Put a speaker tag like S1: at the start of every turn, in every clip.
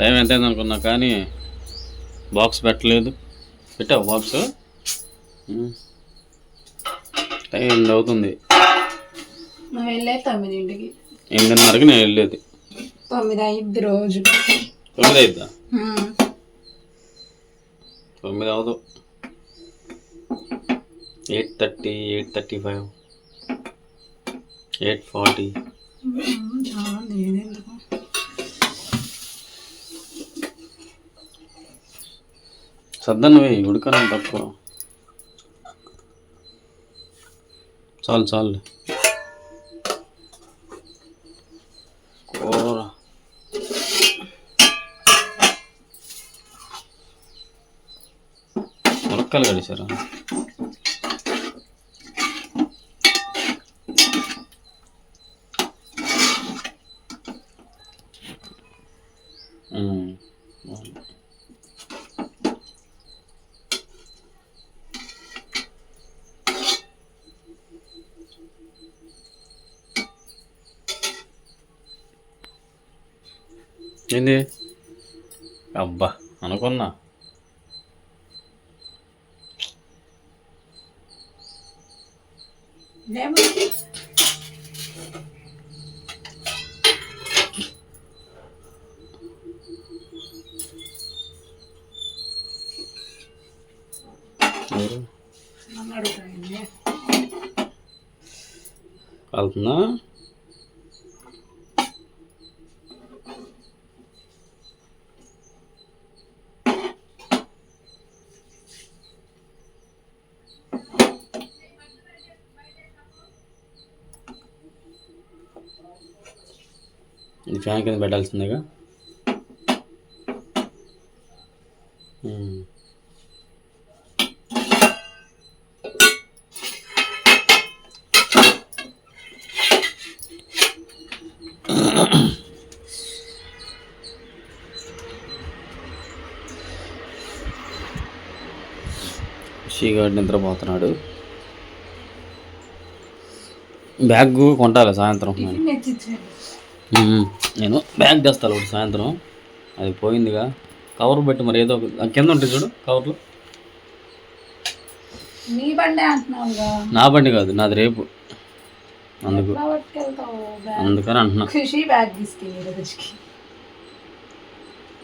S1: Time ఎంత అనుకున్నా కానీ బాక్స్ పెట్టలేదు. పెట్టావు బాక్స్. టైం ఎనిమిది అవుతుంది.
S2: తొమ్మిదింటికి.
S1: ఎనిమిదిన్నరకి నేను వెళ్ళేది.
S2: తొమ్మిది అయింది రోజు.
S1: తొమ్మిది అయిద్దా. తొమ్మిది అవదు eight thirty eight thirty five. Eight forty.
S2: సర్దన్నవి చాలా
S1: ఉడకనం తక్కువ చాలు చాలు కూర. ములక్కలు కడిచారా ఉమ్, బాగుంది. ఏంది? అబ్బా అనుకున్నా.
S2: ఏమో
S1: ఇది ఫ్యాన్ కింద పెట్టాల్సిందేగా. Hmm. షీగాడు నిద్రపోతున్నాడు. బ్యాగ్ కొంటాలి సాయంత్రం. నేను బ్యాగ్ తెస్తాను ఒకటి సాయంత్రం. అది పోయిందిగా. కవర్ పెట్టి మరి ఏదో కింద ఉంటుంది చూడు కవర్లో.
S2: నీ బండే
S1: కాదు నాది రేపు. అందుకు. అందుకని అంటున్నా.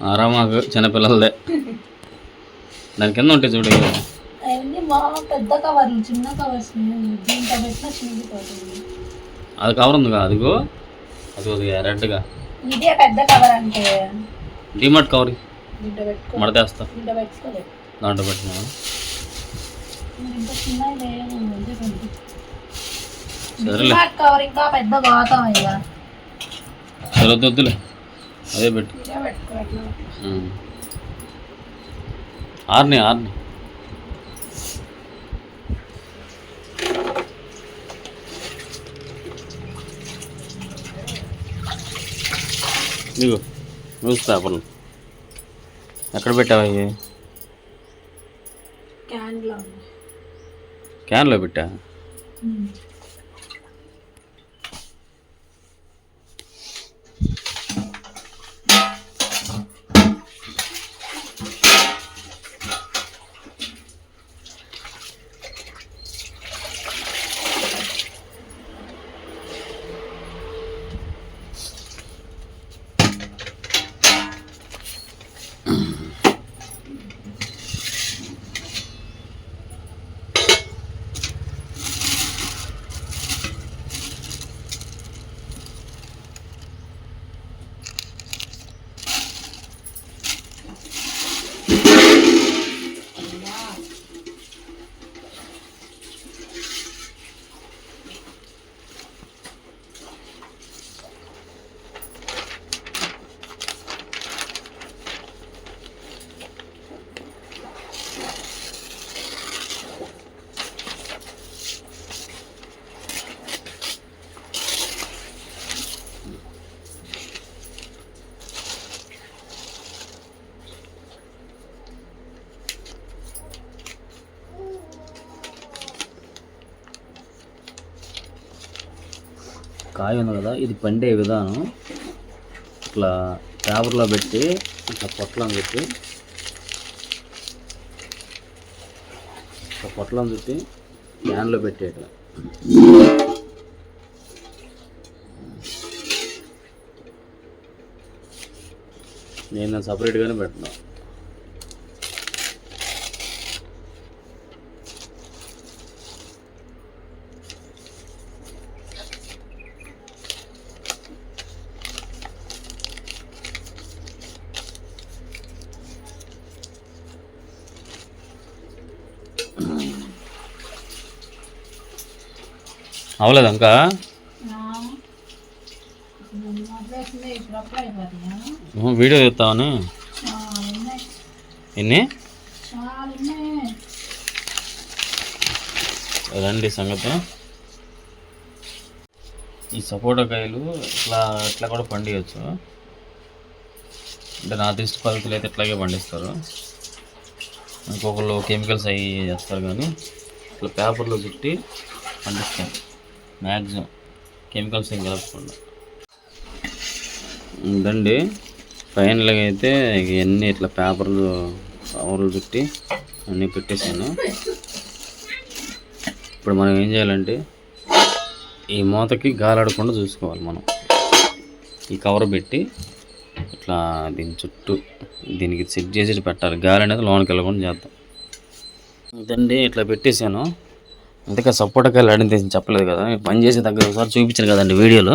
S1: ఆరామాకు చిన్నపిల్లలదే. దాని కింద ఉంటాయి చూడు
S2: పెద్ద కవర్లు చిన్న కవర్స్
S1: అది కవర్ ఉందిగా అదిగో. అది కొద్దిగా రెడ్గా
S2: ఇదే పెద్ద కవర్ అంటే.
S1: డిమార్ట్ కవర్ మడతేస్తా
S2: దీంట్లో
S1: పెట్టినా. సరేలే.
S2: డిమార్ట్ కవర్ ఇంకా పెద్ద గోతం అయ్యా
S1: సరే వద్దు వద్దులే. అదే పెట్టు. ఆర్ని ఆర్ని. ఇదిగో న్యూస్ పేపర్లు ఎక్కడ పెట్టావా ఇవి
S2: క్యాన్లో
S1: క్యాన్లో పెట్టా? కాయ ఉంది కదా ఇది పండే విధానం. ఇట్లా పేపర్లో పెట్టి ఇట్లా పొట్లం చుట్టి ఇట్లా పొట్లం చుట్టి ఫ్యాన్లో పెట్టేట నేను సపరేట్గానే పెట్టినా అవలేదు ఇంకా వీడియో
S2: చూస్తావాను?
S1: ఎన్ని? రండి సంగతి. ఈ సపోటా కాయలు ఇట్లా ఇట్లా కూడా పండియచ్చు. అంటే నా దృష్టి పద్ధతులు అయితే ఇట్లాగే పండిస్తారు. ఇంకొకళ్ళు కెమికల్స్ అవి చేస్తారు కానీ ఇట్లా పేపర్లో చుట్టి పండిస్తాను మ్యాక్సిమం కెమికల్స్ ఏం కలపకుండా. ఉందండి. ఫైనల్గా అయితే ఇవన్నీ ఇట్లా పేపర్లు కవర్లు చుట్టి అన్నీ పెట్టేసాను ఇప్పుడు మనం ఏం చేయాలంటే ఈ మూతకి గాలాడకుండా చూసుకోవాలి మనం. ఈ కవర్ పెట్టి ఇట్లా దీని చుట్టూ దీనికి సెట్ చేసి పెట్టాలి. గాలి అనేది లోనికి వెళ్ళకుండా చేద్దాం. ఇదండి ఇట్లా పెట్టేశాను. అందుకే సపోటా కాయలు అడిగితే చెప్పలేదు కదా. పని చేసే దగ్గర ఒకసారి చూపించాను కదండి వీడియోలో.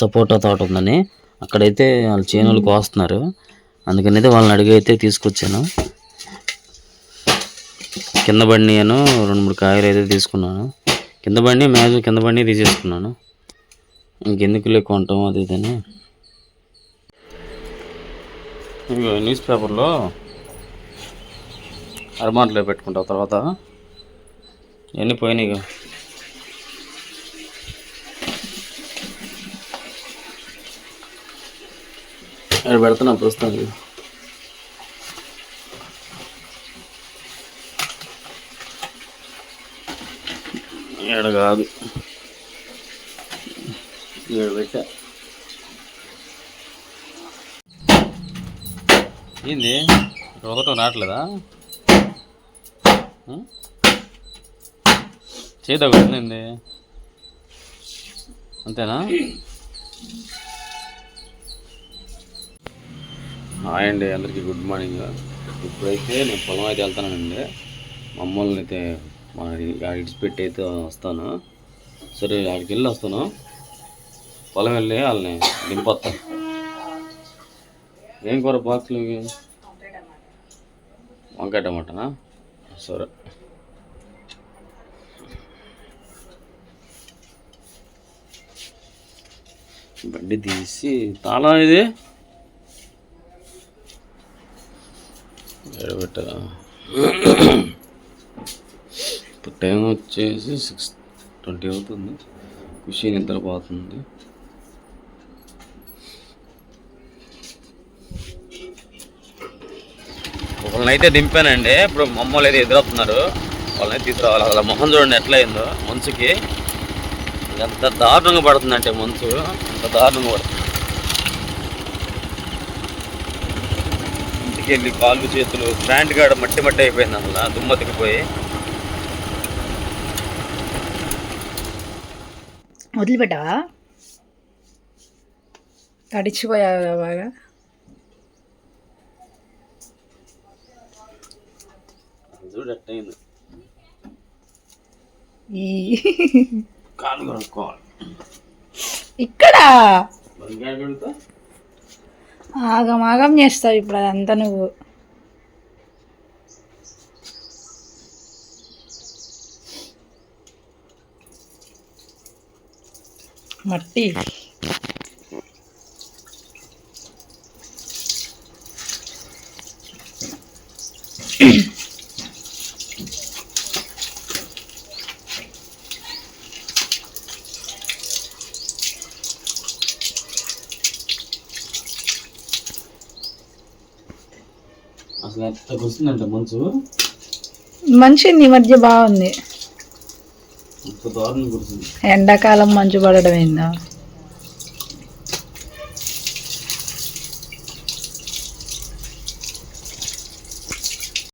S1: సపోటా తోట ఉందని. అక్కడైతే వాళ్ళు చేనులు కోస్తున్నారు. అందుకని అయితే వాళ్ళని అడిగి అయితే తీసుకొచ్చాను. కింద బండి నేను రెండు మూడు కాయలు అయితే తీసుకున్నాను. కింద బండి మ్యాక్సిమం కింద బండి తీసేసుకున్నాను. ఇంకెందుకు లేకు ఉంటాం అది ఇదని. న్యూస్ పేపర్లో అరమాటలో పెట్టుకుంటావు తర్వాత. ఎన్ని పోయినాయి ఇక. ఇక్కడ పెడుతున్నా ప్రస్తుతానికి ఏడ కాదు. ఏడు పెట్టా. ఏంది? ఇక్కడ ఒకటో రావట్లేదా చేద్దా ఏంది అంతేనా? హాయ్ అండి అందరికీ గుడ్ మార్నింగ్. ఇప్పుడైతే నేను పొలం అయితే వెళ్తానండి. మా అయితే మా ఇడిచిపెట్టి అయితే వస్తాను. సరే అక్కడికి వెళ్ళి వస్తాను. పొలం వెళ్ళి వాళ్ళని దింపొస్తాను ఏం కూర బాక్స్లు వంకాయ టమాటానా? సరే. బండి తీసి తాళం ఇది. ఎడబెట్టరా ఇప్పుడు టైం వచ్చేసి సిక్స్ ట్వంటీ అవుతుంది. ఖుషి నిద్రపోతుంది. ఒకళ్ళని అయితే దింపానండి. ఇప్పుడు మమ్మల్ని అయితే ఎదురవుతున్నారు వాళ్ళని తీసుకురావాలి. అసలు మొహం చూడండి ఎట్లా అయిందో. మంచుకి ఎంత దారుణంగా పడుతుందంటే మంచు అంత దారుణంగా పడుతుంది ఇంటికి వెళ్ళి కాళ్ళు చేతులు ప్యాంట్ కాడ మట్టి మట్టి అయిపోయింది అసలు దుమ్మ తిరిగిపోయి
S2: వదిలిపెట్టావా? తడిచిపోయావు బాగా?
S1: చూడు ఎట్ట అయింది.
S2: ఈ
S1: కాళ్ళు కొనుక్కోవాలి
S2: ఇక్కడ?
S1: బంగారు కడుగుతా
S2: ఆగం ఆగం చేస్తావు ఇప్పుడు అదంతా నువ్వు. మట్టి.
S1: అసలు ఎంత వస్తుందంటే మంచు?
S2: మంచి ఈ మధ్య బాగుంది. ఎండాకాలం మంచు పడడం ఏందో.